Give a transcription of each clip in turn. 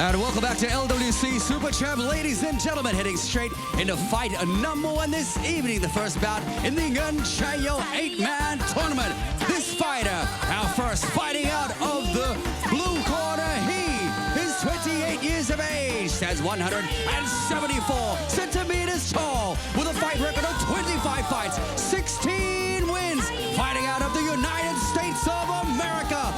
And welcome back to LWC Super Champ, ladies and gentlemen, heading straight into fight number one this evening. The first bout in the Ngan Chayo eight-man tournament. This fighter, our first fighting out of the blue corner, he is 28 years of age, stands 174 centimeters tall, with a fight record of 25 fights, 16 wins, fighting out of the United States of America.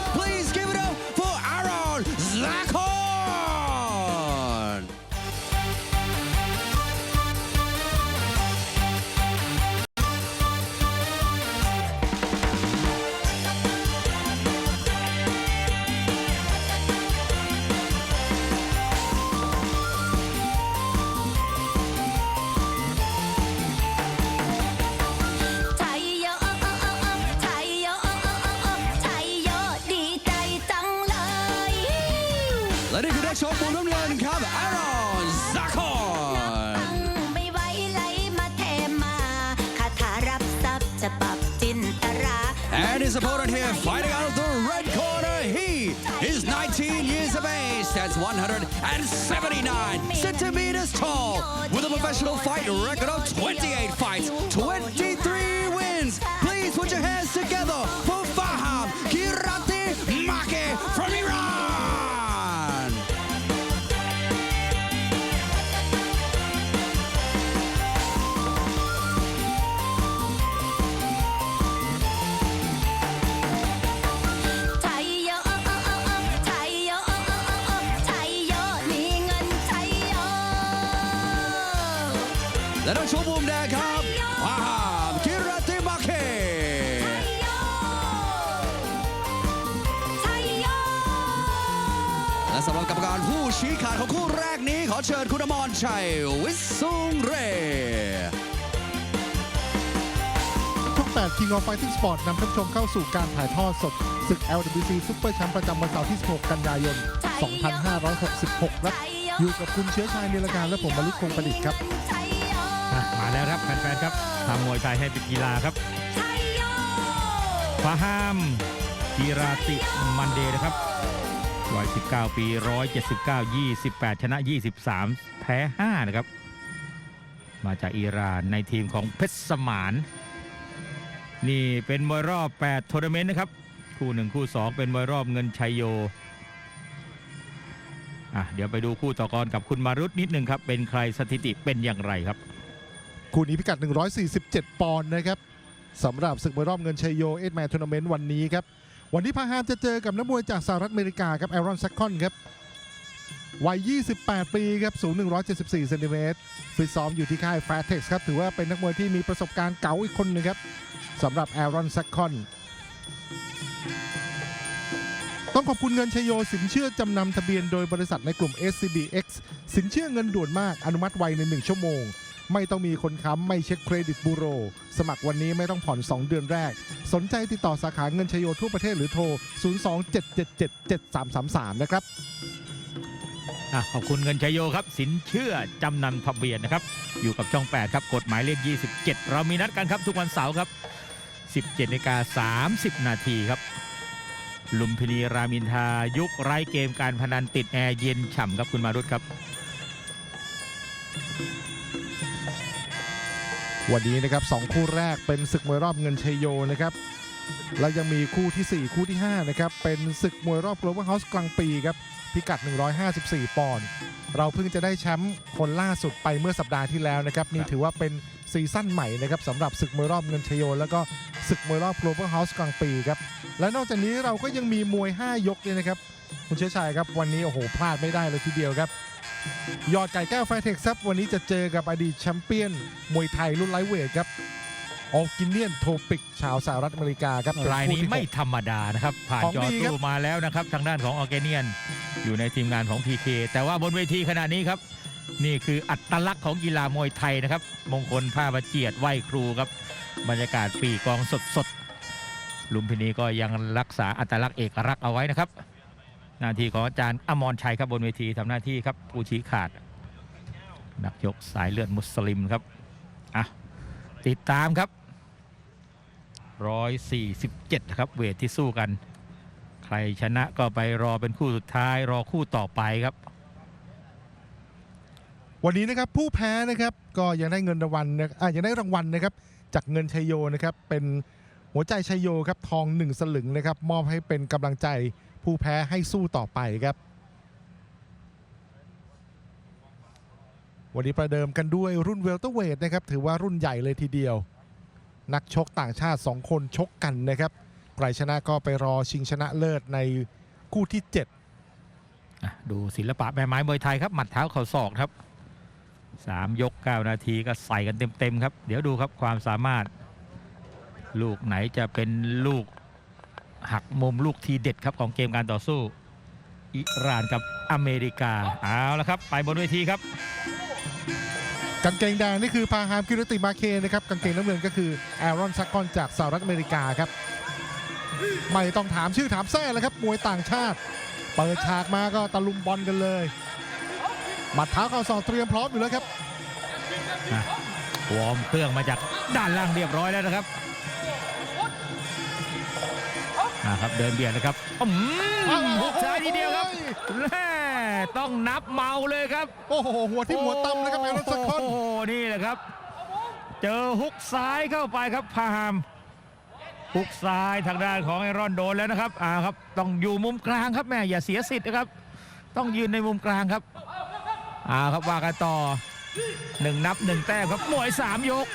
His opponent here fighting out of the red corner. He is 19 years of age, stands 179 centimeters tall, with a professional fight record of 28 fights, 23 wins. Please put your hands together และนักชกมุมแดงครับฟาฮามคิรติมาเคไทยโยไทยโยและสำหรับกรรมการผู้ชี้ขาดของคู่แรกนี้ขอเชิญคุณอมรชัย วิสุงเรช่อง8 King of Fighting Sport นำท่านผู้ชมเข้าสู่การถ่ายทอดสดศึก LWC Super Champ ประจำวันเสาร์ที่ 16 กันยายน 2566 ครับ อยู่กับคุณเชื้อชายนิรการและผมบริษคงประดิษฐ์ครับไทยโย อะมาแล้วครับแฟนๆครับทำมวยไทยให้เป็นกีฬาครับฟาฮามกีราติมันเดย์นะครับวัย19 ปี 179 28 ชนะ 23 แพ้ 5 นะครับ มาจากอิหร่านในทีมของเพชรสมาน นี่เป็นมวยรอบ 8 ทัวร์นาเมนต์นะครับ คู่ 1 คู่ 2 เป็นมวยรอบเงินชัยโยอะเดี๋ยวไปดูคู่ต่อกรกับคุณมารุตนิดหนึ่งครับ เป็นใครสถิติเป็นอย่างไรครับ คู่นี้พิกัด 147 ปอนด์นะครับสำหรับศึกมวยรอบเงินชัยโยเอ็ดแมนทัวร์นาเมนต์วันนี้ครับ วันนี้พาฮามจะเจอกับนักมวยจากสหรัฐอเมริกาครับแอรอนซัคคอนครับวัย 28 ปีครับ สูง 174 เซนติเมตรฟิตซ้อมอยู่ที่ค่ายแฟร์เท็กซ์ครับ ถือว่าเป็นนักมวยที่มีประสบการณ์เก๋าอีกคนหนึงครับสำหรับแอรอนซัคคอน ต้องขอบคุณเงินชยโยสินเชื่อจำนำทะเบียนโดยบริษัทในกลุ่ม SCBX สินเชื่อเงินด่วนมากอนุมัติไวใน 1 ชั่วโมง ไม่ต้องมีคนค้ำไม่เช็คเครดิตบูโร สมัครวันนี้ไม่ต้องผ่อน 2 เดือนแรก สนใจติดต่อสาขาเงินชยโยทั่วประเทศหรือโทร 027777333 นะครับอะขอบคุณเงินชยโยครับ สินเชื่อจำนำทะเบียนนะครับ อยู่กับช่อง 8 ครับกฎหมายเลข 27 เรามีนัดกันครับ ทุกวันเสาร์ครับ 17นาฬิกา30 นาทีครับ ลุมพินีรามินทายุคไร้เกมการพนันติดแอร์เย็นฉ่ำครับคุณมารุตครับ วันนี้นะครับสองคู่แรกเป็นศึกมวยรอบเงินชัยโยนะครับแล้วยังมีคู่ทีสี่ 4 คู่ที่5นะครับเป็นศึกมวยรอบ Global House กลางปีครับพิกัด 154 ปอนด์เราเพิ่งจะได้แชมป์คนล่าสุดไปเมื่อสัปดาห์ที่แล้วนะครับนี่ถือว่าเป็นซีซั่นใหม่นะครับสำหรับศึกมวยรอบเงินชัยโย แล้วก็ศึกมวยรอบ Global House กลางปีครับและนอกจากนี้เราก็ยังมีมวย 5 ยกเนี่ยนะครับ คุณเชื้อชายครับวันนี้โอ้โหพลาดไม่ได้เลยทีเดียวครับ ยอดไก่แก้วไฟเทคครับวันนี้จะเจอกับอดีตแชมเปี้ยน มวยไทยรุ่นไลท์เวทครับออกินเนียนโทปิก ชาวสหรัฐอเมริกาครับรายนี้ไม่ธรรมดานะครับ ผ่านของจอดีครับตู้มาแล้วนะครับ ทางด้านของออร์แกเนียน อยู่ในทีมงานของ PK แต่ว่าบนเวทีขณะนี้ครับ นี่คืออัตลักษณ์ของกีฬามวยไทยนะครับ มงคลผ้าประเจียดไหวครูครับ บรรยากาศปีกองสดสดๆลุมพินีก็ยังรักษาอัตลักษณ์เอกลักษณ์เอาไว้นะครับ หน้าที่ของอาจารย์อมรชัยครับบนเวทีทำหน้าที่ครับผู้ชี้ขาด นักยกสายเลือดมุสลิมครับอะติดตามครับ 147นะครับเวทที่สู้กัน ใครชนะก็ไปรอเป็นคู่สุดท้าย รอคู่ต่อไปครับ วันนี้นะครับผู้แพ้นะครับก็ยังได้เงินรางวัลนะอะยังได้รางวัลนะครับ จากเงินชัยโยนะครับเป็น หัวใจชัยโยครับทองหนึ่งสลึงนะครับมอบให้เป็นกำลังใจผู้แพ้ให้สู้ต่อไปครับ วันนี้ประเดิมกันด้วยรุ่นเวลเตอร์เวทนะครับถือว่ารุ่นใหญ่เลยทีเดียว นักชกต่างชาติ 2 คนชกกันนะครับใครชนะก็ไปรอชิงชนะเลิศในคู่ที่ 7 ดูศิลปะแม่ไม้มวยไทยครับหมัดเท้าเข่าศอกครับสามยก 9 นาทีก็ใส่กันเต็มๆครับ เดี๋ยวดูครับความสามารถ ลูกไหนจะเป็นลูกหักมุมลูกทีเด็ดครับของเกมการต่อสู้ อิหร่านกับอเมริกาเอาละครับ ไปบนเวทีครับ กางเกงแดงนี่คือพาฮามกิรติมาเคนะครับกางเกงน้ำเงินก็คือแอรอนซักกอนจากสหรัฐอเมริกาครับ ไม่ต้องถามชื่อถามแท้แล้วครับมวยต่างชาติ เปิดฉากมาก็ตะลุมบอลกันเลยหมัดเท้าเข่าศอกเตรียมพร้อมอยู่แล้วครับวอร์มเครื่องมาจากด้านล่างเรียบร้อยแล้วนะครับ ครับเดินเบียดนะครับอืมหุกซ้ายทีเดียวครับแม่ต้องนับเมาเลยครับโอ้โหหัวที่หัวตั้มเลยครับแอรอนซักกอนโอ้โหนี่แหละครับ เจอฮุกซ้ายเข้าไปครับพาหามฮุกซ้ายทางด้านของไอรอนโดนแล้วนะครับอ่าครับต้องอยู่มุมกลางครับแม่อย่าเสียสิทธิ์นะครับ ต้องยืนในมุมกลางครับอ่าครับว่ากันต่อ หนึ่งนับหนึ่งแต้มครับมวยสามยก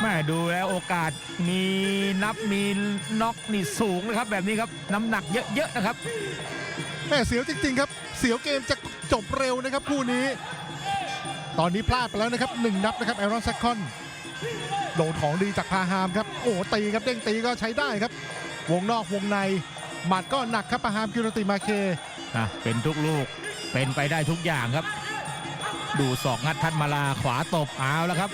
แม่ดูแล้วโอกาสมีนับมีน็อกนี่สูงนะครับ แบบนี้ครับน้ำหนักเยอะๆนะครับแม่เสียวจริงๆครับ เสียวเกมจะจบเร็วนะครับคู่นี้ ตอนนี้พลาดไปแล้วนะครับหนึ่งนับนะครับแอรอนซักคอนโดนของดีจากพาฮามครับโอ้ตีครับเด้งตีก็ใช้ได้ครับ วงนอกวงในหมัดก็หนักครับพาฮามกิรติมาเคอะเป็นทุกลูกเป็นไปได้ทุกอย่างครับ ดูศอกงัดทัดมาลาขวาตบเอาแล้วครับ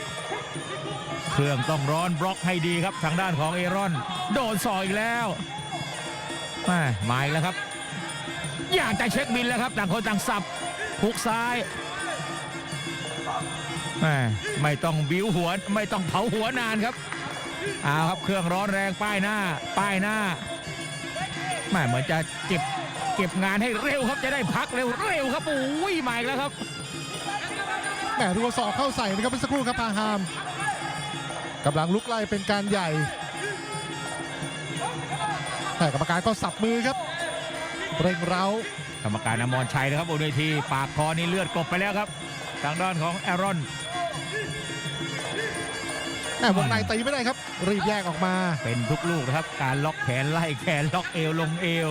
เครื่องต้องร้อนบล็อกให้ดีครับทางด้านของเอรอน โดนศอกอีกแล้วแม่มาอีกแล้วครับ อยากจะเช็คบินแล้วครับต่างคนต่างสับหุกซ้ายแม่ไม่ต้องบิ้วหัวไม่ต้องเผาหัวนานครับเอาครับเครื่องร้อนแรงป้ายหน้า ป้ายหน้าแม่เหมือนจะเจ็บ เก็บงานให้เร็วครับจะได้พักเร็วเร็วครับโอ้ยมาอีกแล้วครับแหมรัวศอกเข้าใส่นะครับเมื่อสักครู่ครับพาฮามกำลังลุกไล่เป็นการใหญ่แต่กรรมการก็สับมือครับ เร่งเร้ากรรมการอมรชัยนะครับบนเวทีปากคอนี่เลือดกบไปแล้วครับ ทางด้านของแอรอนแหมวงในตีไม่ได้ครับ รีบแยกออกมา เป็นทุกลูกนะครับ การล็อกแขนไล่แขนล็อกเอวลงเอว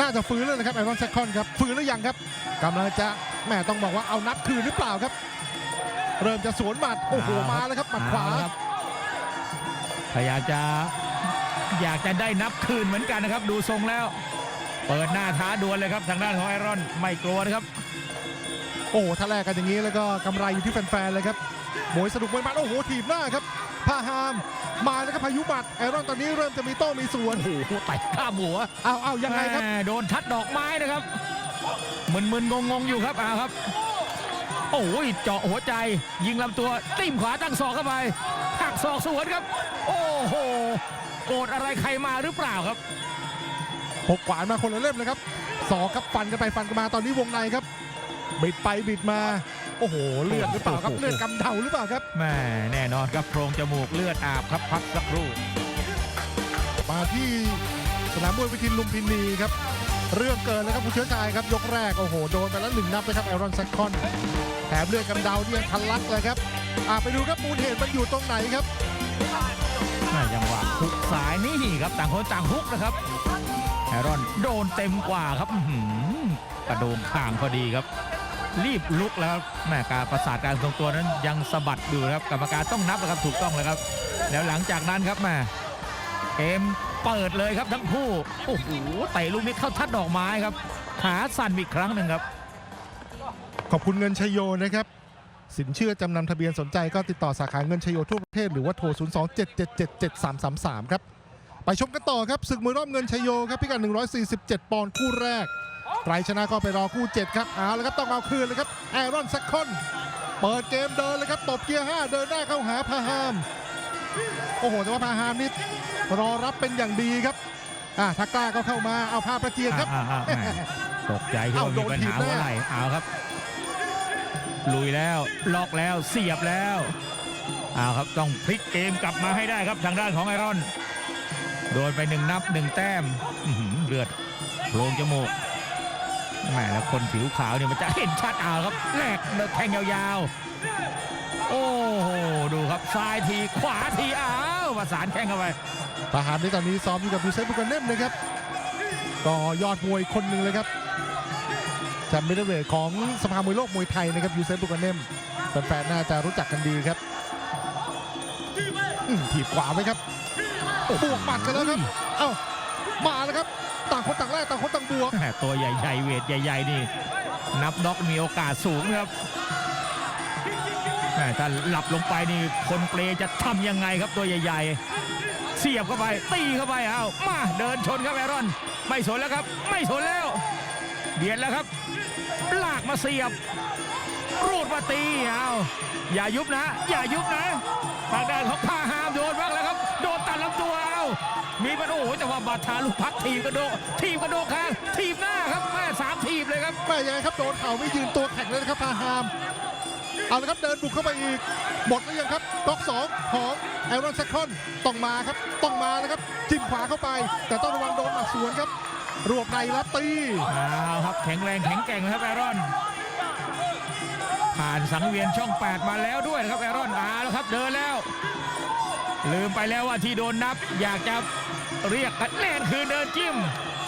น่าจะฟื้นแล้วนะครับไอรอนแซคคอนครับฟื้นหรือยังครับกำลังจะแหม่ต้องบอกว่าเอานัดคืนหรือเปล่าครับ เริ่มจะสวนหมัดโอ้โหเอาครับมาแล้วครับหมัดขวาเอละครับพยายามจะอยากจะได้นับคืนเหมือนกันนะครับ ดูทรงแล้ว เปิดหน้าท้าดวลเลยครับ ทางด้านของไอรอนไม่กลัวนะครับ โอ้โหถ้าแลกกันอย่างนี้แล้วก็กำไรอยู่ที่แฟนๆเลยครับมวยสนุกมวยมันโอ้โหถีบหน้าครับพาฮาม มาแล้วครับพายุบัตรไอรอนตอนนี้เริ่มจะมีโต้มีสวนโอ้โหไต่ข้ามหัวเอาเอายังไงครับแม่โดนทัดดอกไม้นะครับมึนๆงงๆอยู่ครับอ่าครับ โอ้ยเจาะหัวใจยิงลำตัวติ้มขวาตั้งศอกเข้าไปหักศอกสวนครับ โอ้โหโกรธอะไรใครมาหรือเปล่าครับพกขวานมาคนละเล่มเลยครับสอกครับฟันกันไปฟันกันมาตอนนี้วงในครับบิดไปบิดมา โอ้โหเลือดหรือเปล่าครับเลือดกำเดาหรือเปล่าครับแม่แน่นอนครับโพรงจมูกเลือดอาบครับพักสักครู่มาที่สนามมวยวิทินลุมพินีครับ เรื่องเกินแล้วครับผู้เชื้อชายครับยกแรกโอ้โหโดนไปแล้วหนึ่งนับนะครับไอรอนแซคคอนแถมเลือดกำเดาเนี่ยทันลักเลยครับอะไปดูครับมูลเหตุมันอยู่ตรงไหนครับแม่จังหวะฮุกสายนี่ครับต่างคนต่างฮุกนะครับแอรอนโดนเต็มกว่าครับอื้อหือกระโดงข้างพอดีครับ รีบลุกแล้วครับแม่การประสาทการทรงตัวนั้นยังสะบัดอยู่ครับกรรมการต้องนับนะครับถูกต้องเลยครับ แล้วหลังจากนั้นครับแม่เกมเปิดเลยครับทั้งคู่โอ้โหเตะลูกนี้เข้าทัดดอกไม้ครับขาสั่นอีกครั้งหนึ่งครับ ขอบคุณเงินชยโยนะครับสินเชื่อจำนำทะเบียนสนใจก็ติดต่อสาขาเงินชยโยทั่วประเทศหรือว่าโทร 027777333 ครับ ไปชมกันต่อครับศึกมวยรอบเงินชยโยครับพิกัด147 ปอนด์คู่แรก ใครชนะก็ไปรอคู่7ครับเอาละครับต้องเอาคืนเลยครับแอรอนซัคคอนเปิดเกมเดินเลยครับตบเกียร์5เดินหน้าเข้าหาพาฮามโอ้โหแต่ว่าพาฮามนี่รอรับเป็นอย่างดีครับอะถ้ากล้าก็เข้ามาเอาภาพประเจียนครับอ่าอ่าอ่าแม่ตกใจที่ว่ามีปัญหาหัวไหล่เอาครับ ลุยแล้วล็อกแล้วเสียบแล้วเอาครับต้องพลิกเกมกลับมาให้ได้ครับทางด้านของไอรอน โดนไปหนึ่งนับหนึ่งแต้มอื้อหือเลือดโพรงจมูก แหมแล้วคนผิวขาวเนี่ยมันจะเห็นชัดเอาครับแลกแทงยาวๆ โอ้โหดูครับซ้ายทีขวาทีอ้าวประสานแข้งเข้าไปทหารในตอนนี้ซ้อมอยู่กับยูเซฟบุกาเนมนะครับก็ยอดมวยคนหนึ่งเลยครับแชมป์มิดเดิลเวทของสภามวยโลกมวยไทยนะครับยูเซฟบุกาเนมแฟนๆน่าจะรู้จักกันดีครับถีบขวาไหมครับบวกหมัดกันแล้วครับ เอ้ามาแล้วครับ ต่างคนต่างแรกต่างคนต่างบวก ตัวใหญ่ๆเวทใหญ่ๆนี่ นับน็อกมีโอกาสสูงนะครับแหม่ถ้าหลับลงไปนี่คนเปลจะทำยังไงครับตัวใหญ่ๆ เสียบเข้าไป ตีเข้าไปเอามาเดินชนครับแอรอน ไม่สนแล้วครับ ไม่สนแล้วเบียดแล้วครับลากมาเสียบ รูดมาตีเอาอย่ายุบนะ อย่ายุบนะทางด้านของพาหามโดนบ้างแล้วครับ โดนตัดลำตัวา มีปัญหาโอ้โหแต่ว่าบาทาลูกพักทีมกระโดดทีมกระโดดคางทีมหน้าครับแม่สามทีมเลยครับแม่ยังไงครับโดนเข่าไม่ยืนตัวแข็งเลยนะครับพาฮาม เอาละครับเดินบุกเข้าไปอีก หมดแล้วยังครับก๊อกสองของแอรอนแซคคอนต้องมาครับต้องมานะครับจิ้มขวาเข้าไป แต่ต้องระวังโดนหมัดสวนครับ รวบในแล้วตีเอาครับแข็งแรงแข็งแกร่งนะครับแอรอนผ่านสังเวียนช่อง 8 มาแล้วด้วยนะครับแอรอนเอาแล้วครับเดินแล้ว ลืมไปแล้วว่าที่โดนนับ อยากจะเรียกกันแน่นคืนเดินจิ้ม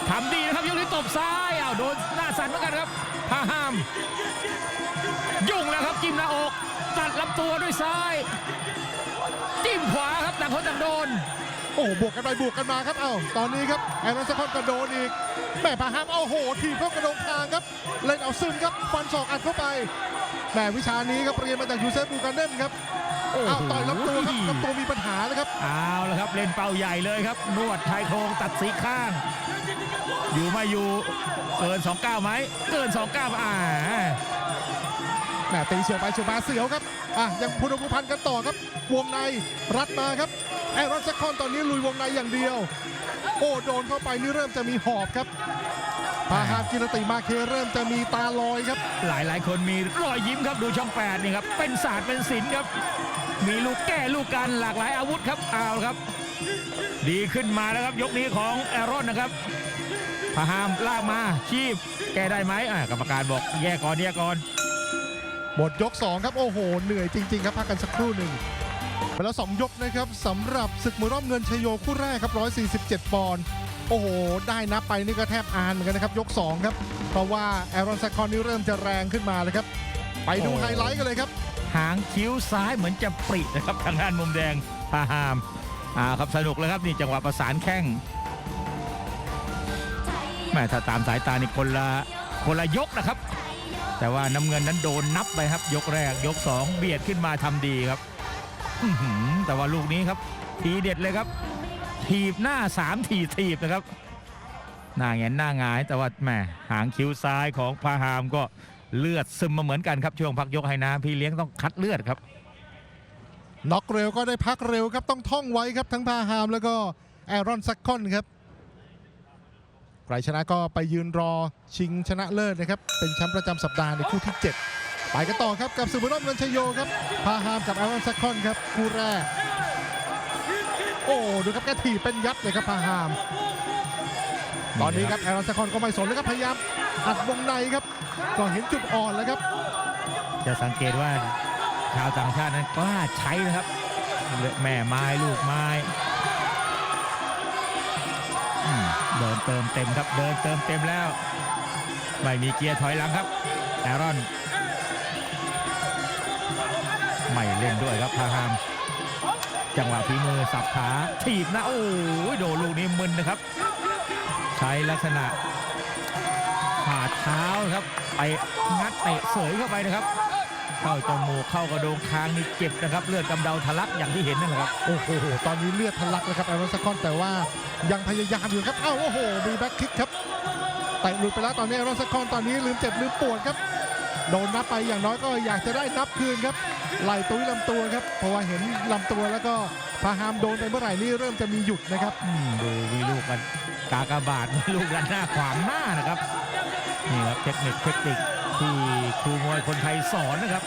ทำดีนะครับยกนี้ตบซ้ายอ้าวโดนหน้าสั่นเหมือนกันครับพาห้าม ยุ่งแล้วครับจิ้มหน้าอก ตัดลำตัวด้วยซ้าย จิ้มขวาครับต่างคนต่างโดน โอ้โหบวกกันไปบวกกันมาครับ เอ้า ตอนนี้ครับแอรอนแซคอนกระโดนอีกแม่พาฮามเอาโหทีบเข้ากระโดงคางครับ เล่นเอาซึมครับฟันศอกอัดเข้าไปแม่วิชานี้ครับเรียนมาจากยูเซฟบูการเดนครับ อ้โหอ้าวต่อยลำตัวครับลำตัวมีปัญหาเลยครับเอาละครับเล่นเป้าใหญ่เลยครับ นวดชายโครงตัดสีข้าง อยู่ไม่อยู่เกิน 29ไหมเกิน 29อ่าแหม่ตีเฉียวไปเฉียวมาเสียวครับอะยังพุทธภูพันธ์กันต่อครับ วงในรัดมาครับแอรอนแซคคอนตอนนี้ลุยวงในอย่างเดียว โอ้โดนเข้าไปนี่เริ่มจะมีหอบครับพาหามกิรติมาเคเริ่มจะมีตาลอยครับ หลายหลายๆคนมีรอยยิ้มครับดูช่องแปดนี่ครับ เป็นศาสตร์เป็นศิลป์ครับ มีลูกแก้ลูกกันหลากหลายอาวุธครับเอาละครับ ดีขึ้นมาแล้วครับยกนี้ของแอรอนนะครับพาหามลากมาชีพ แก้ได้ไหมอ่ากรรมการบอกแยกก่อนแยกก่อนหมดยก 2 ครับ โอ้โห เหนื่อยจริง ๆ ครับ พักกันสักครู่หนึ่งไปแล้ว 2 ยกนะครับสำหรับศึกมวยรอบเงินชยโยคู่แรกครับ 147 ปอนด์โอ้โห ได้นับไปนี่ก็แทบอานเหมือนกันนะครับ ยก 2 ครับ เพราะว่าแอรอนแซคคอนนี่เริ่มจะแรงขึ้นมาเลยครับ ไปดูโอ้ไฮไลท์กันเลยครับหางคิ้วซ้ายเหมือนจะปรินะครับทางด้านมุมแดงพาหามอ่าครับสนุกเลยครับนี่จังหวะประสานแข้งแม่ถ้าตามสายตานี่คนละคนละยกนะครับ แต่ว่าน้ำเงินนั้นโดนนับไปครับ ยกแรกยกสองเบียดขึ้นมาทำดีครับอื้อหือแต่ว่าลูกนี้ครับทีเด็ดเลยครับ ถีบหน้าสามทีถีบนะครับ หน้าแงนหน้าหงายแต่ว่าแหมหางคิ้วซ้ายของพาหามก็ เลือดซึมมาเหมือนกันครับช่วงพักยกให้น้ำพี่เลี้ยงต้องคัดเลือดครับน็อกเร็วก็ได้พักเร็วครับต้องท่องไว้ครับทั้งพาฮามแล้วก็แอรอนแซคคอนครับใครชนะก็ไปยืนรอชิงชนะเลิศนะครับ เป็นแชมป์ประจำสัปดาห์ในคู่ที่ 7 ไปกันต่อครับกับศึกมวยรอบเงินชยโยครับพาฮามกับแอรอนแซคคอนครับคู่แรก โอ้ดูครับแกถีบเป็นยับเลยครับพาฮาม ตอนนี้ครับแอรอนแซคคอนก็ไม่สนแล้วครับพยายามอัดวงในครับก็เห็นจุดอ่อนแล้วครับ จะสังเกตว่าชาวต่างชาตินั้นกล้าใช้นะครับแม่ไม้ลูกไม้อืมเดินเติมเต็มครับเดินเติมเต็มแล้ว ไม่มีเกียร์ถอยหลังครับแอรอนไม่เล่นด้วยครับพาฮามจังหวะฝีมือสับขาถีบนะโอ้ยโดนลูกนี้มึนนะครับ ใช้ลักษณะฝ่าเท้าครับไปงัดเตะเสยเข้าไปนะครับ เข้าจมูกเข้ากระโดงคางนี่เจ็บนะครับ เลือดกำเดาทะลักอย่างที่เห็นนั่นแหละครับโอ้โหตอนนี้เลือดทะลักเลยครับไอรอนแซคคอนแต่ว่ายังพยายามอยู่ครับเอ้าโอ้โหมีแบ็คคิกครับเตะหลุดไปแล้วตอนนี้ไอรอนแซคคอนตอนนี้ลืมเจ็บลืมปวดครับ โดนนับไปอย่างน้อยก็อยากจะได้นับคืนครับไหลตุ้ยลำตัวครับเพราะว่าเห็นลำตัวแล้วก็พาฮามโดนไปเมื่อไหร่นี่เริ่มจะมีหยุดนะครับอืมดูมีลูกกันกากบาทมีลูกกันหน้าขวางหน้านะครับนี่ครับเทคนิคเทคนิคที่ครูมวยคนไทยสอนนะครับ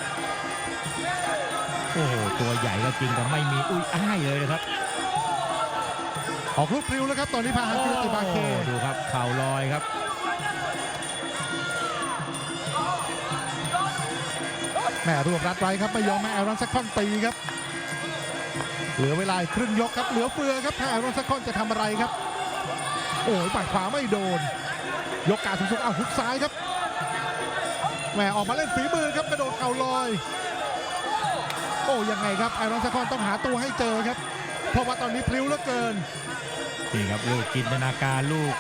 โอ้โหตัวใหญ่ก็จริงแต่ไม่มีอุ้ยอ้ายเลยนะครับออกลูกพริ้วแล้วครับตอนนี้พาหามกิรติมาเคโอ้ดูครับเข่าลอยครับ แม่รวบรัดไว้ครับไม่ยอมให้ไอรอนซัคคอนตีครับ เหลือเวลาครึ่งยกครับเหลือเฟือครับถ้าไอรอนซัคคอนจะทำอะไรครับ โอ้ยปัดขวาไม่โดน ยกกาสูงๆเอาหุกซ้ายครับแหมออกมาเล่นฝีมือครับกระโดดเข่าลอย โอ้ยังไงครับไอรอนซัคคอนต้องหาตัวให้เจอครับ เพราะว่าตอนนี้พลิ้วเหลือเกินนี่ครับลูกจินตนาการลูก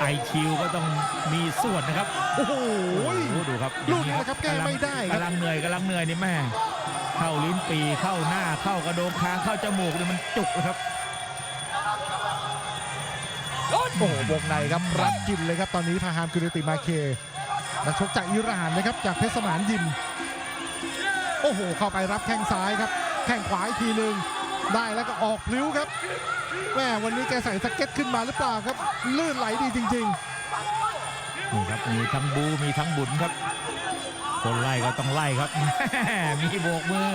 ไอคิวก็ต้องมีส่วนนะครับโอ้โหโอ้โหดูครับลูกนี้นะครับแก้ไม่ได้ครับกำลังเหนื่อยกำลังเหนื่อยนี่แม่ เข้าลิ้นปีเข้าหน้าเข้ากระโดงคางเข้าจมูกนี่มันจุกนะครับโอ้โหวงในครับรัดกินเลยครับตอนนี้พาหามกิรติมาเคนักชกจากอิหร่านนะครับจากเพชรสมานยิมโอ้โห เข้าไปรับแข้งซ้ายครับ แข้งขวาอีกทีหนึ่งได้แล้วก็ออกพลิ้วครับ แม่วันนี้แกใส่สเก็ตขึ้นมาหรือเปล่าครับ ลื่นไหลดีจริงนี่ครับมีทั้งบูมีทั้งบุญครับ คนไล่ก็ต้องไล่ครับ มีโบกมือ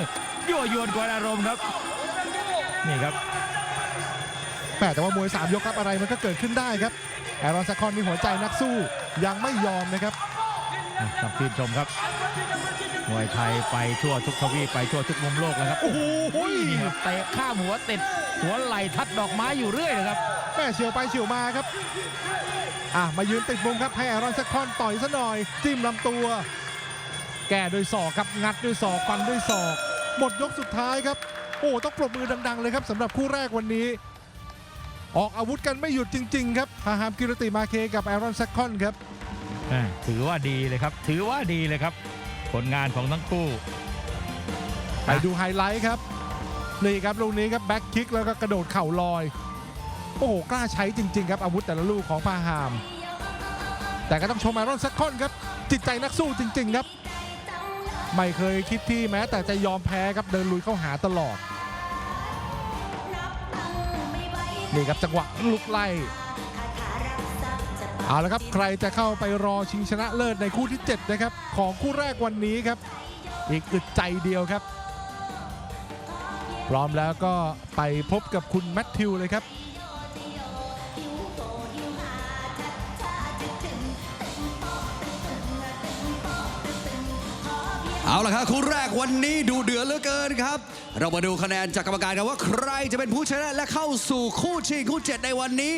ยั่วยวนกวนอารมณ์ครับ นี่ครับๆแม่แต่ว่ามวย 3 ยกครับอะไรมันก็เกิดขึ้นได้ครับแอรอนซาคอนมีหัวใจนักสู้ยังไม่ยอมนะครับอะต้องชื่นชมครับมวยไทยไปทั่วทุกทวีปไปทั่วทุกมุมโลกแล้วครับ โอ้โหนี่ครับเตะข้ามหัวติด หัวไหล่ทัดดอกไม้อยู่เรื่อยนะครับแม่เฉียวไปเฉียวมาครับอะมายืนติดมุมครับให้แอรอนซาคอนต่อยซะหน่อย จิ้มลำตัว แก้ด้วยศอกครับงัดด้วยศอกฟันด้วยศอก หมดยกสุดท้ายครับ โอ้ต้องปรบมือดัง ๆ เลยครับสำหรับคู่แรกวันนี้ ออกอาวุธกันไม่หยุดจริง ๆ ครับพาหามกิรติมาเคกับแอรอนแซคคอนครับอ่าถือว่าดีเลยครับ ถือว่าดีเลยครับ ผลงานของทั้งคู่ ไปดูไฮไลท์ครับ นี่ครับลูกนี้ครับแบ็คคิกแล้วก็กระโดดเข่าลอย โอ้โหกล้าใช้จริง ๆ ครับอาวุธแต่ละลูกของพาหาม แต่ก็ต้องชมแอรอนแซคคอนครับ จิตใจนักสู้จริง ๆ ครับ ไม่เคยคิดที่แม้ แต่จะยอมแพ้ครับเดินลุยเข้าหาตลอดนี่ครับจังหวะลุกไล่เอาละครับใครจะเข้าไปรอชิงชนะเลิศในคู่ที่ 7 นะครับ ของคู่แรกวันนี้ครับ อีกอึดใจเดียวครับ พร้อมแล้วก็ไปพบกับคุณแมทธิวเลยครับเอาละครับคู่แรกวันนี้ดูเดือดเหลือเกินครับ เรามาดูคะแนนจากกรรมการกันว่าใครจะเป็นผู้ชนะและเข้าสู่คู่ชิงคู่เจ็ดในวันนี้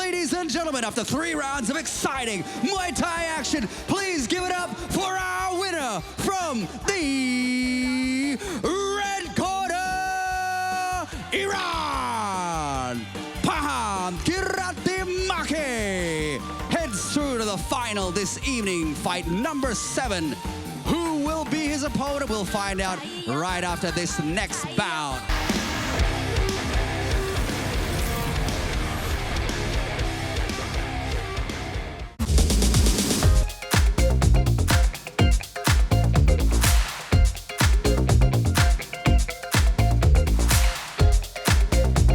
Ladies and gentlemen after three rounds of exciting Muay Thai action please give it up for our winner from the final this evening fight number seven who will be his opponent? We'll find out right after this next bout.